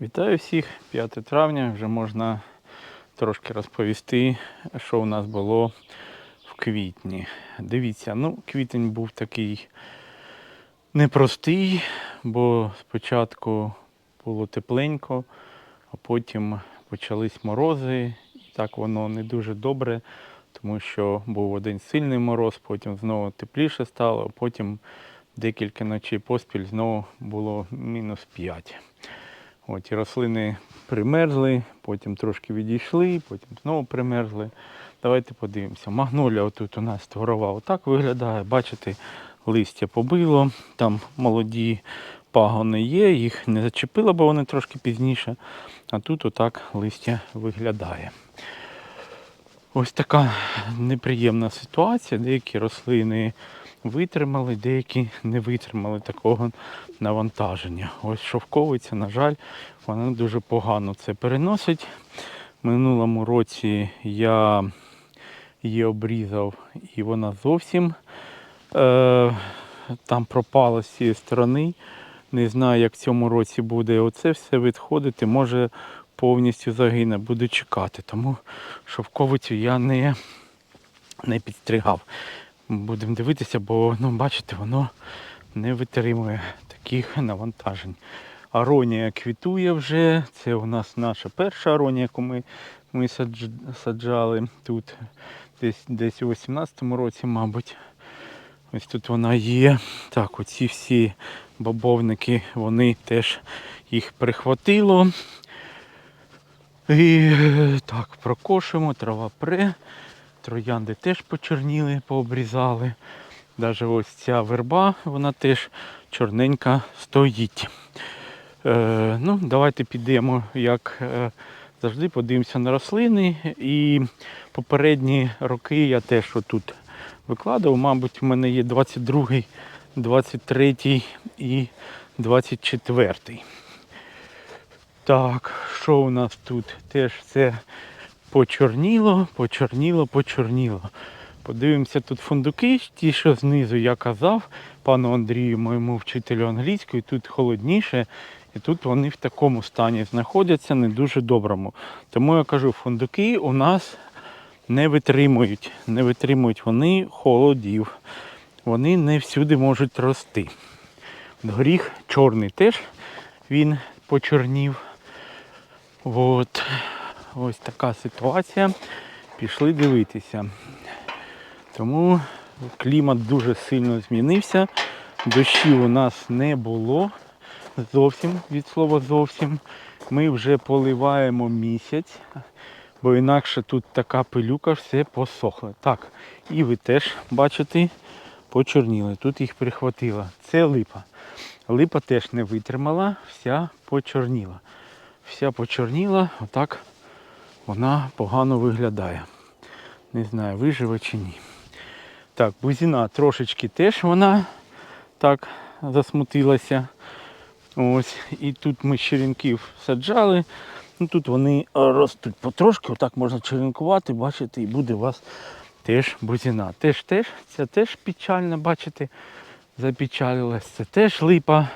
Вітаю всіх! 5 травня вже можна трошки розповісти, що у нас було в квітні. Дивіться, ну, квітень був такий непростий, бо спочатку було тепленько, а потім почались морози, і так воно не дуже добре, тому що був один сильний мороз, потім знову тепліше стало, а потім декілька ночей поспіль знову було мінус 5. От, і рослини примерзли, потім трошки відійшли, потім знову примерзли. Давайте подивимося. Магнолія отут у нас творова отак виглядає. Бачите, листя побило, там молоді пагони є, їх не зачепило, бо вони трошки пізніше. А тут отак листя виглядає. Ось така неприємна ситуація. Деякі рослини витримали, деякі не витримали такого навантаження. Ось шовковиця, на жаль, вона дуже погано це переносить. Минулому році я її обрізав і вона зовсім е, там пропала з цієї сторони. Не знаю, як в цьому році буде оце все відходити. Може повністю загине, буду чекати. Тому шовковицю я не, не підстригав. Будемо дивитися, бо ну, бачите, воно не витримує таких навантажень. Аронія квітує вже. Це у нас наша перша аронія, яку ми, ми саджали тут десь, десь у 18-му році, мабуть. Ось тут вона є. Так, оці всі бобовники, вони теж їх прихватило. І е, так, прокошуємо, трава пре. Троянди теж почерніли, пообрізали. Навіть ось ця верба, вона теж чорненька стоїть. Е, ну, давайте підемо, як е, завжди, подивимося на рослини. І попередні роки я теж отут викладав. Мабуть, у мене є 22, 23 і 24. Так, що у нас тут? Теж все почорніло, почорніло, почорніло. Подивимося тут фундуки, ті, що знизу я казав пану Андрію, моєму вчителю англійської, тут холодніше, і тут вони в такому стані знаходяться, не дуже доброму. Тому я кажу, фундуки у нас не витримують, не витримують вони холодів. Вони не всюди можуть рости. Горіх чорний теж він почорнів. От. Ось така ситуація. Пішли дивитися. Тому клімат дуже сильно змінився. Дощів у нас не було зовсім від слова зовсім. Ми вже поливаємо місяць, бо інакше тут така пилюка, все посохло. Так, і ви теж бачите, почорніли. Тут їх прихватило. Це липа. Липа теж не витримала, вся почорніла. Вся почорніла, отак вона погано виглядає. Не знаю, виживе чи ні. Так, бузіна трошечки теж вона так засмутилася. Ось. І тут ми черенків саджали. Ну, Тут вони ростуть потрошки, отак можна черенкувати, бачите, і буде у вас теж бузіна. Теж теж, це теж печально, бачите, запечалилась. Це теж липа.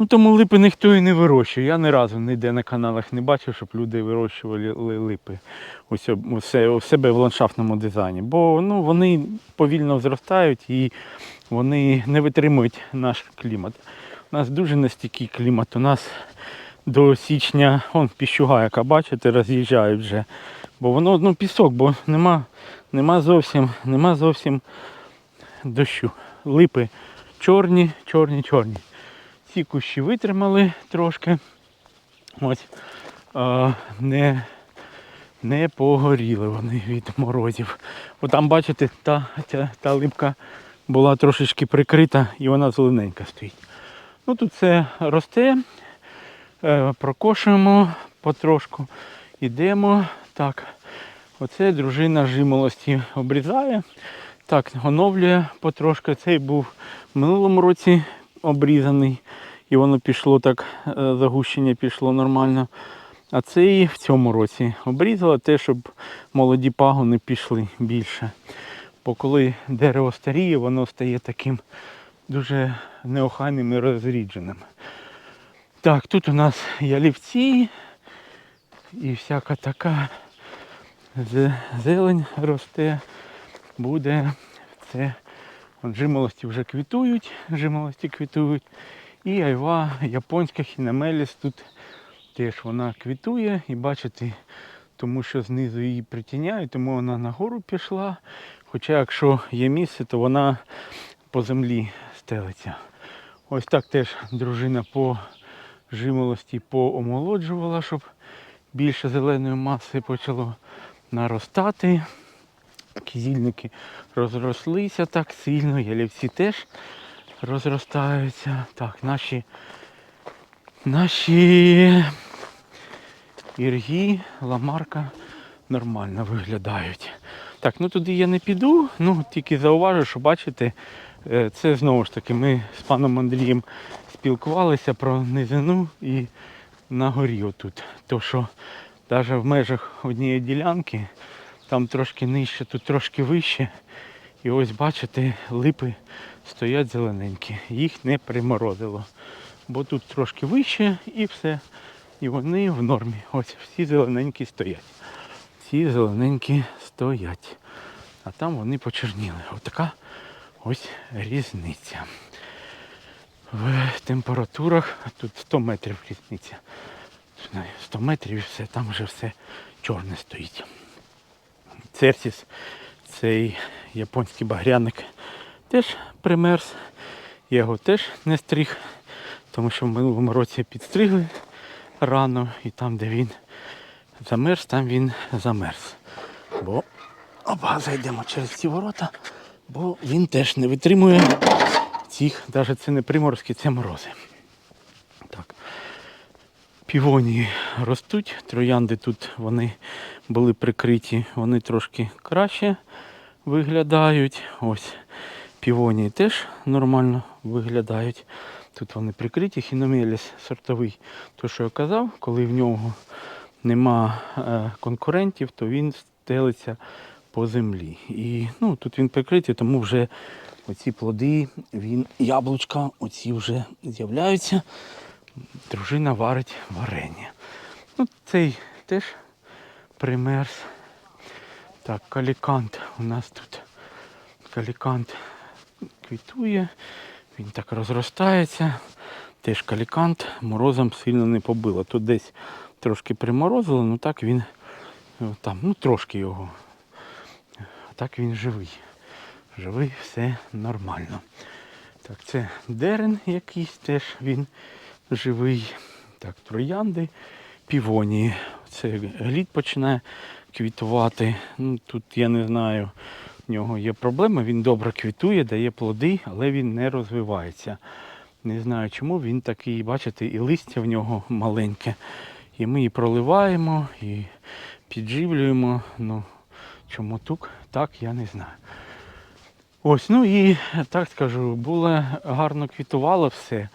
Ну тому липи ніхто і не вирощує. Я ні разу ніде на каналах не бачив, щоб люди вирощували липи у се- у се- у себе в ландшафтному дизайні. Бо ну, вони повільно зростають і вони не витримують наш клімат. У нас дуже нестійкий клімат. У нас до січня, он піщуга, яка бачите, роз'їжджають вже. Бо воно ну, пісок, бо нема, нема зовсім, нема зовсім дощу. Липи чорні, чорні, чорні. Ці кущі витримали трошки. Ось а, не, не погоріли вони від морозів. От там, бачите, та, та, та липка була трошечки прикрита і вона зелененька стоїть. Ну тут все росте, е, прокошуємо потрошку, йдемо. Так, оце дружина жимолості обрізає. Так, оновлює потрошки. Цей був в минулому році обрізаний, і воно пішло так, е, загущення пішло нормально. А цей в цьому році обрізала те, щоб молоді пагони пішли більше. Бо коли дерево старіє, воно стає таким дуже неохайним і розрідженим. Так, тут у нас ялівці і всяка така зелень росте, буде. Це жимолості вже квітують, жимолості квітують. І айва японська хінамеліс тут теж вона квітує і бачите, тому що знизу її притіняють, тому вона нагору пішла. Хоча якщо є місце, то вона по землі стелиться. Ось так теж дружина по жимолості поомолоджувала, щоб більше зеленої маси почало наростати. Кізільники розрослися так сильно, ялівці теж розростаються. Так, наші, наші іргі, ламарка нормально виглядають. Так, ну туди я не піду, ну тільки зауважу, що бачите, е, це знову ж таки ми з паном Андрієм спілкувалися про низину і на горі отут. То що навіть в межах однієї ділянки, там трошки нижче, тут трошки вище. І ось бачите, липи стоять зелененькі. Їх не приморозило. Бо тут трошки вище і все. І вони в нормі. Ось всі зелененькі стоять. Всі зелененькі стоять. А там вони почерніли. Отака ось різниця. В температурах тут 100 метрів різниця. 100 метрів і все, там вже все чорне стоїть. Церсіс, цей японський багряник, теж примерз. Я його теж не стриг, тому що в минулому році підстригли рано і там, де він замерз, там він замерз. Бо опа, зайдемо через ці ворота, бо він теж не витримує цих, навіть це не приморозки, це морози. Півонії ростуть, троянди тут вони були прикриті, вони трошки краще виглядають. Ось півонії теж нормально виглядають. Тут вони прикриті, хіномеліс сортовий. То, що я казав, коли в нього нема е, конкурентів, то він стелиться по землі. І ну, тут він прикритий, тому вже оці плоди, він, яблучка, оці вже з'являються. Дружина варить варення. Ну, цей теж примерз. Так, калікант у нас тут. Калікант квітує, він так розростається. Теж калікант морозом сильно не побило. Тут десь трошки приморозило, ну так він е, там, ну трошки його. А так він живий. Живий, все нормально. Так, це дерен якийсь теж він живий. Так, троянди, півонії. Це глід починає квітувати. Ну, тут я не знаю, в нього є проблема. Він добре квітує, дає плоди, але він не розвивається. Не знаю чому він такий, бачите, і листя в нього маленьке. І ми і проливаємо, і підживлюємо. Ну, чому тук, так я не знаю. Ось, ну і так скажу, було гарно квітувало все.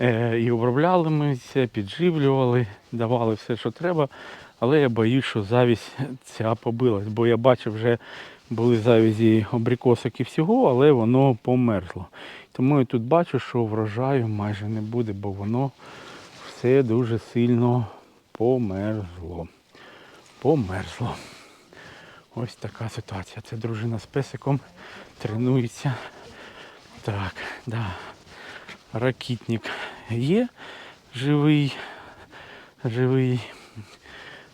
Е, і обробляли ми це, підживлювали, давали все, що треба. Але я боюсь, що завість ця побилась, бо я бачив, вже були завізі абрикосок і всього, але воно померзло. Тому я тут бачу, що врожаю майже не буде, бо воно все дуже сильно померзло. Померзло. Ось така ситуація. Це дружина з песиком тренується. Так, да. Ракітник є живий, живий.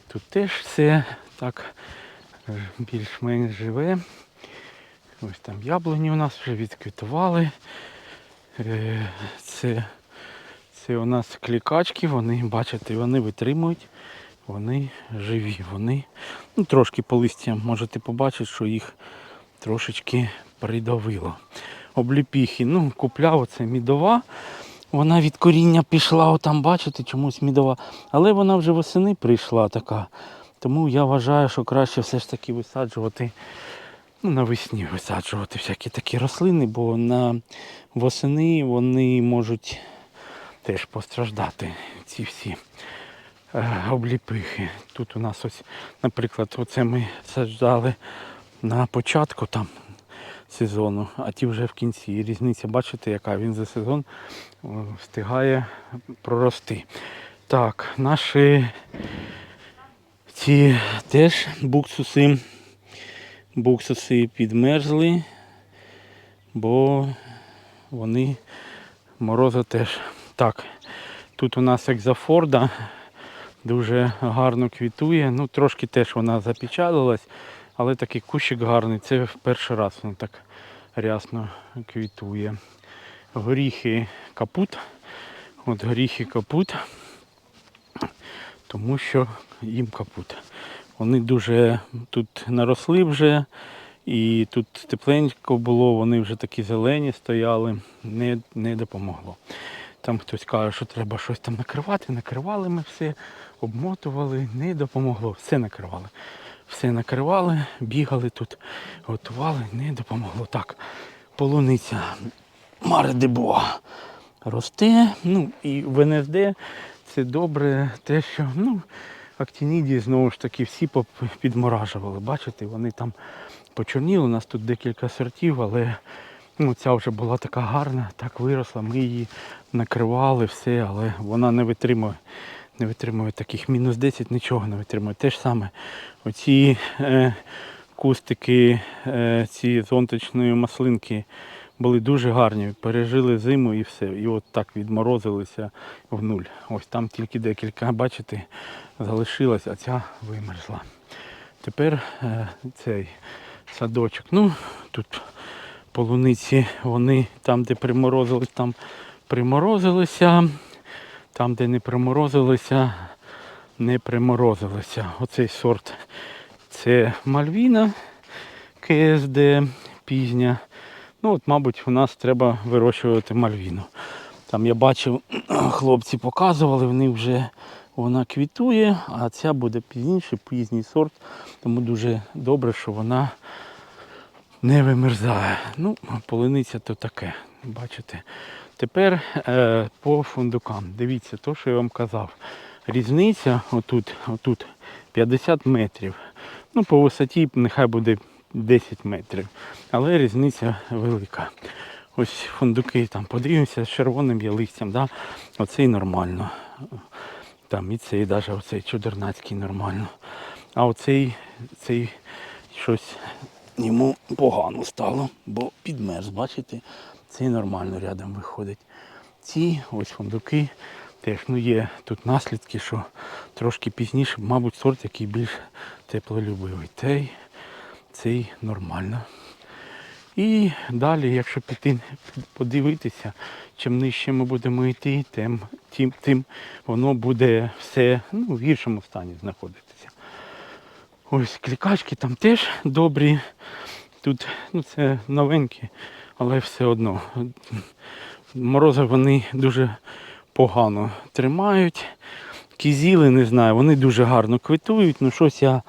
Тут теж все так е, більш-менш живе. Ось там яблуні у нас вже відквітували. Е, Це, це у нас клікачки, вони, бачите, вони витримують, вони живі, вони ну, трошки по листям можете побачити, що їх трошечки придавило. Обліпіхи, ну, купляв оце мідова. Вона від коріння пішла, отам, бачите, чомусь мідова. Але вона вже восени прийшла така. Тому я вважаю, що краще все ж таки висаджувати, ну, навесні висаджувати всякі такі рослини, бо на восени вони можуть теж постраждати, ці всі е, обліпихи. Тут у нас ось, наприклад, оце ми саджали на початку там сезону, а ті вже в кінці. І різниця, бачите, яка він за сезон встигає прорости. Так, наші ці теж буксуси, буксуси підмерзли, бо вони мороза теж. Так, тут у нас екзофорда дуже гарно квітує. Ну, трошки теж вона запечаталась, але такий кущик гарний. Це в перший раз він так рясно квітує. Горіхи капут. От горіхи капут, тому що їм капут. Вони дуже тут наросли вже, і тут тепленько було, вони вже такі зелені стояли, не, не допомогло. Там хтось каже, що треба щось там накривати, накривали ми все, обмотували, не допомогло, все накривали. Все накривали, бігали тут, готували, не допомогло. Так, полуниця Маре де Боа росте. Ну і в НСД це добре те, що ну, актінідії знову ж таки всі підморажували. Бачите, вони там почорніли. У нас тут декілька сортів, але ну, ця вже була така гарна, так виросла. Ми її накривали, все, але вона не витримує. Не витримує таких мінус 10, нічого не витримує. Те ж саме оці е, кустики, е, ці зонтичної маслинки були дуже гарні, пережили зиму і все. І от так відморозилися в нуль. Ось там тільки декілька, бачите, залишилось, а ця вимерзла. Тепер е, цей садочок. Ну, тут полуниці, вони там, де приморозились, там приморозилися. Там, де не приморозилися, не приморозилися. Оцей сорт це Мальвіна КСД пізня. Ну от, мабуть, у нас треба вирощувати мальвіну. Там я бачив, хлопці показували, вони вже вона квітує, а ця буде пізніше, пізній сорт. Тому дуже добре, що вона не вимерзає. Ну, полиниця то таке, бачите. Тепер е, по фундукам. Дивіться, то, що я вам казав. Різниця отут, отут 50 метрів. Ну, по висоті нехай буде 10 метрів. Але різниця велика. Ось фундуки там подивимося з червоним є листям, да? оцей нормально. Там і цей, навіть оцей чудернацький нормально. А оцей цей щось йому погано стало, бо підмерз, бачите, цей нормально рядом виходить. Ці ось фундуки теж ну є тут наслідки, що трошки пізніше, мабуть, сорт, який більш теплолюбивий. Цей, цей нормально. І далі, якщо піти подивитися, чим нижче ми будемо йти, тим, тим, тим воно буде все ну, в гіршому стані знаходитися. Ось клікачки там теж добрі. Тут ну, це новенькі, але все одно. Морози вони дуже погано тримають. Кізіли, не знаю, вони дуже гарно квітують, ну щось я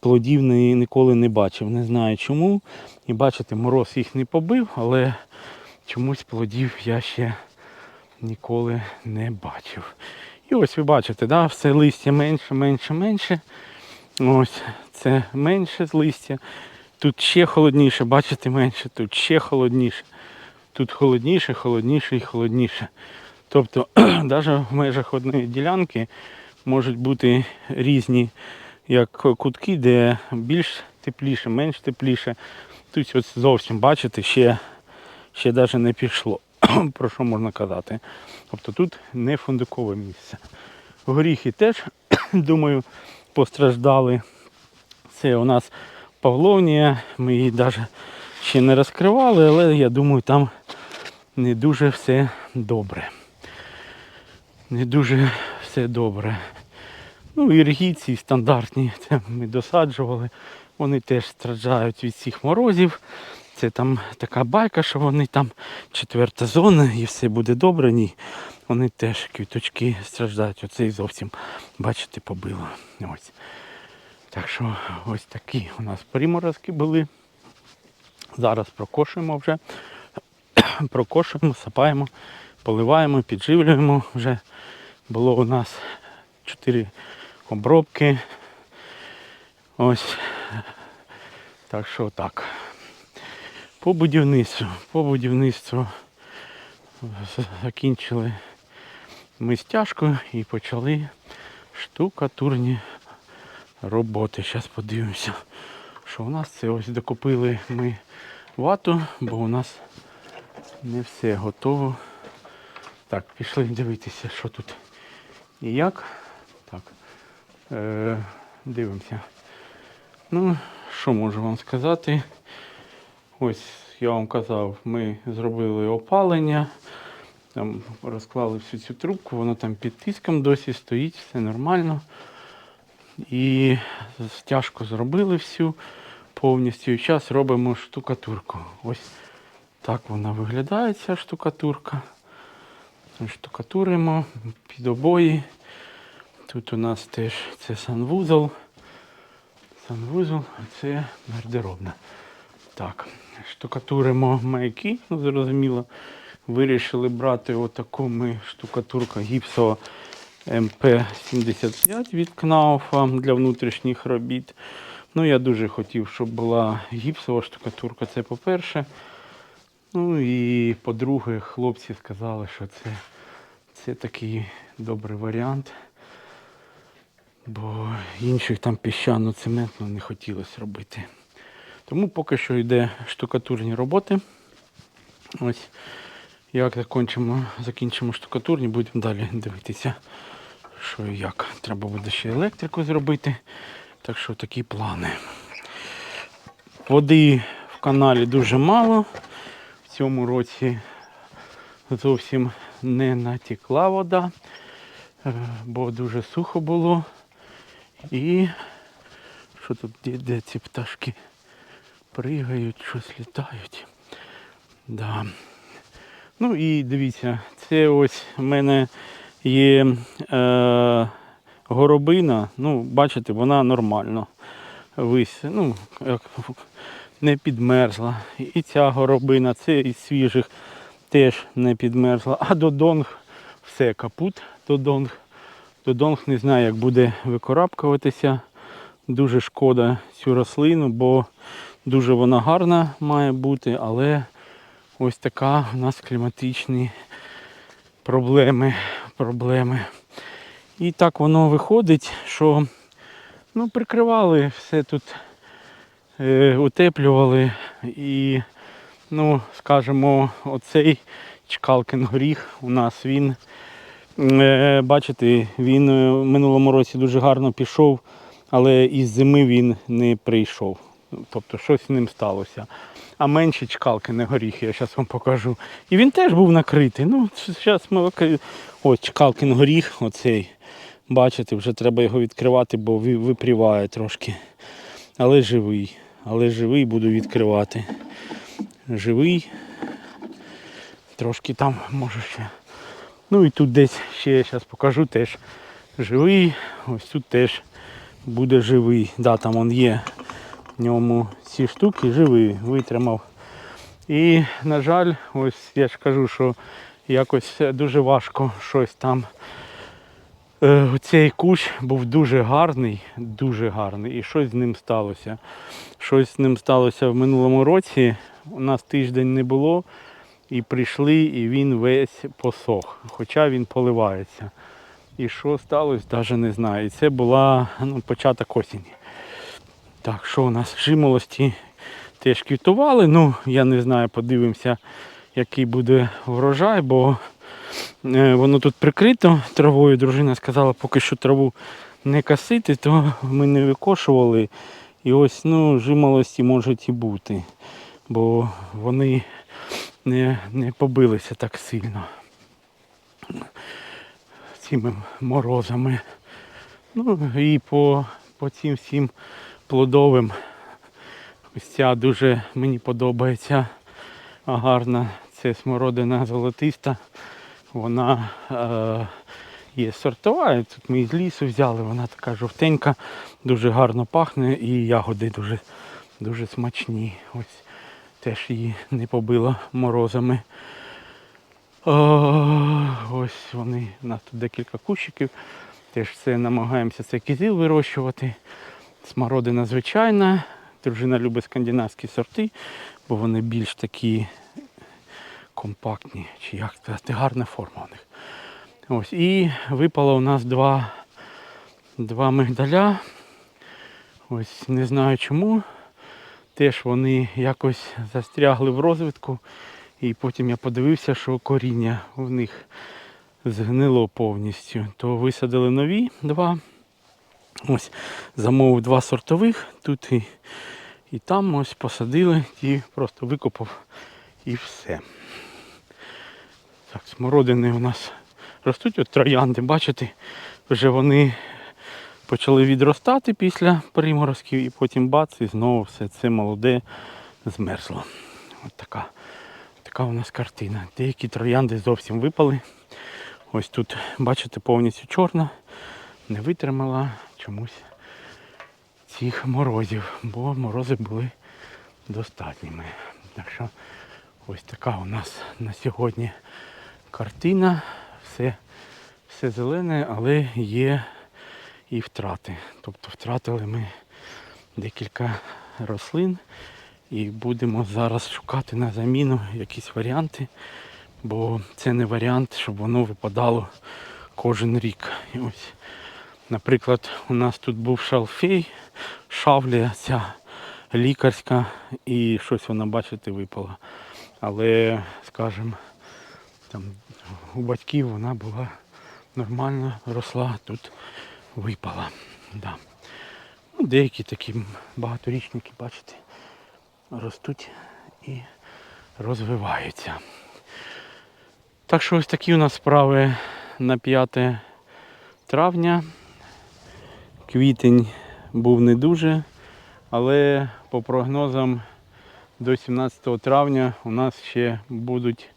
плодів ніколи не бачив. Не знаю чому. І бачите, мороз їх не побив, але чомусь плодів я ще ніколи не бачив. І ось ви бачите, да, все листя менше, менше, менше. Ось це менше з листя. Тут ще холодніше, бачите, менше, тут ще холодніше. Тут холодніше, холодніше і холодніше. Тобто, навіть в межах одної ділянки можуть бути різні як кутки, де більш тепліше, менш тепліше. Тут ось зовсім бачите, ще, ще навіть не пішло. Про що можна казати? Тобто тут не фундукове місце. Горіхи теж, думаю, постраждали. Це у нас Павловнія, ми її навіть ще не розкривали, але я думаю, там не дуже все добре. Не дуже все добре. Ну, іргійці стандартні, це ми досаджували. Вони теж страждають від цих морозів. Це там така байка, що вони там четверта зона і все буде добре. Ні. Вони теж квіточки страждають. Оцей зовсім, бачите, побило. Ось. Так що ось такі у нас приморозки були. Зараз прокошуємо вже. Прокошуємо, сапаємо, поливаємо, підживлюємо. Вже було у нас 4 обробки. Ось. Так що так. По будівництву. По будівництву закінчили ми стяжку і почали штукатурні роботи. Зараз подивимося, що у нас це ось докупили ми вату, бо у нас не все готово. Так, пішли дивитися, що тут і як. Так. Е, дивимося. Ну, що можу вам сказати? Ось я вам казав, ми зробили опалення, там розклали всю цю трубку, воно там під тиском досі стоїть, все нормально. І стяжку зробили всю повністю. Зараз робимо штукатурку. Ось так вона виглядає, ця штукатурка. Штукатуримо під обої. Тут у нас теж це санвузол. Санвузол, а це гардеробна. Так, штукатуримо маяки, ну зрозуміло. Вирішили брати отаку ми штукатурка гіпсова МП-75 від Кнауфа для внутрішніх робіт. Ну, я дуже хотів, щоб була гіпсова штукатурка, це по-перше. Ну і по-друге, хлопці сказали, що це, це такий добрий варіант. Бо інших там піщано-цементно не хотілося робити. Тому поки що йде штукатурні роботи. Ось як закінчимо, закінчимо штукатурні, будемо далі дивитися, що і як. Треба буде ще електрику зробити. Так що такі плани. Води в каналі дуже мало. В цьому році зовсім не натекла вода, е, бо дуже сухо було. І що тут де ці пташки пригають, щось літають. Да. Ну і дивіться, це ось в мене є е, горобина. Ну, бачите, вона нормально вис, ну, не підмерзла. І ця горобина, це із свіжих теж не підмерзла. А додонг все капут. Додонг. Додонг не знаю, як буде викорабкуватися. Дуже шкода цю рослину, бо дуже вона гарна має бути, але ось така у нас кліматичні проблеми. проблеми. І так воно виходить, що ну, прикривали все тут, е, утеплювали і, ну, скажімо, оцей чкалкин горіх у нас він, е, бачите, він е, в минулому році дуже гарно пішов, але із зими він не прийшов. Тобто щось з ним сталося. А менші чкалкини горіхи, я зараз вам покажу. І він теж був накритий. Ну, зараз ми ось чкалкин горіх, оцей. Бачите, вже треба його відкривати, бо випріває трошки. Але живий. Але живий буду відкривати. Живий. Трошки там може ще. Ну і тут десь ще я зараз покажу теж живий. Ось тут теж буде живий. Да, там он є ньому ці штуки живий, витримав. І, на жаль, ось я ж кажу, що якось дуже важко щось там. Е, Цей кущ був дуже гарний, дуже гарний. І щось з ним сталося. Щось з ним сталося в минулому році. У нас тиждень не було. І прийшли, і він весь посох. Хоча він поливається. І що сталося, навіть не знаю. І це була ну, початок осені. Так, що у нас жимолості теж квітували. Ну, я не знаю, подивимося, який буде врожай, бо е, воно тут прикрито травою. Дружина сказала, поки що траву не косити, то ми не викошували. І ось ну, жимолості можуть і бути, бо вони не, не побилися так сильно цими морозами. Ну і по, по цим всім плодовим. Ось ця дуже мені подобається гарна. Це смородина золотиста. Вона е, є сортова. Тут ми із лісу взяли, вона така жовтенька, дуже гарно пахне і ягоди дуже, дуже смачні. Ось теж її не побило морозами. О, ось вони, у нас тут декілька кущиків. Теж це намагаємося це кізил вирощувати. Смородина звичайна. Дружина любить скандинавські сорти. бо вони більш такі компактні, чи як сказати, гарна форма у них. Ось, і випало у нас два, два мигдаля. Ось не знаю чому. Теж вони якось застрягли в розвитку. І потім я подивився, що коріння в них згнило повністю. То висадили нові два. Ось замовив два сортових. Тут і, і там ось посадили, ті просто викопав і все. Так, смородини у нас ростуть, от троянди, бачите, вже вони почали відростати після приморозків і потім бац, і знову все це молоде змерзло. От така, така у нас картина. Деякі троянди зовсім випали. Ось тут, бачите, повністю чорна, не витримала чомусь цих морозів, бо морози були достатніми. Так що ось така у нас на сьогодні картина. Все, все зелене, але є і втрати. Тобто втратили ми декілька рослин і будемо зараз шукати на заміну якісь варіанти, бо це не варіант, щоб воно випадало кожен рік. І ось, наприклад, у нас тут був шалфей, шавлія ця лікарська, і щось вона, бачите, випала. Але, скажімо, там у батьків вона була нормально, росла, тут випала. Да. Ну, деякі такі багаторічники, бачите, ростуть і розвиваються. Так що ось такі у нас справи на 5 травня. Квітень був не дуже, але по прогнозам до 17 травня у нас ще будуть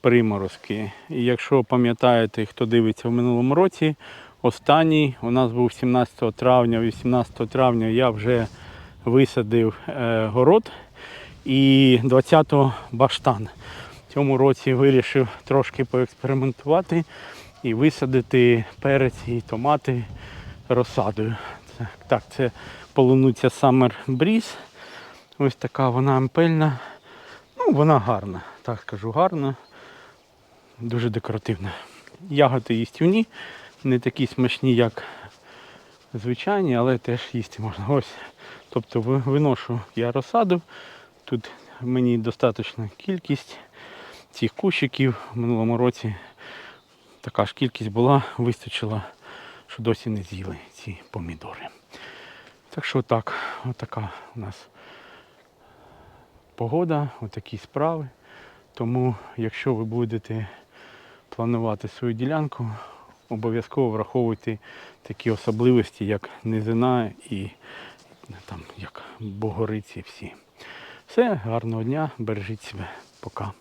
приморозки. І якщо пам'ятаєте, хто дивиться в минулому році, останній у нас був 17 травня, 18 травня я вже висадив е, город і 20-го баштан. В цьому році вирішив трошки поекспериментувати і висадити перець і томати розсадою. Це, так, це полунуця Summer Breeze. Ось така вона ампельна. Ну, вона гарна, так скажу, гарна. Дуже декоративна. Ягоди їстівні, не такі смачні, як звичайні, але теж їсти можна. Ось. Тобто виношу я розсаду. Тут мені достаточна кількість цих кущиків. В минулому році така ж кількість була, вистачило, що досі не з'їли ці помідори. Так що так, отака у нас погода, отакі справи. Тому, якщо ви будете планувати свою ділянку, обов'язково враховуйте такі особливості, як низина і там, як бугориці всі. Все, гарного дня, бережіть себе. Пока.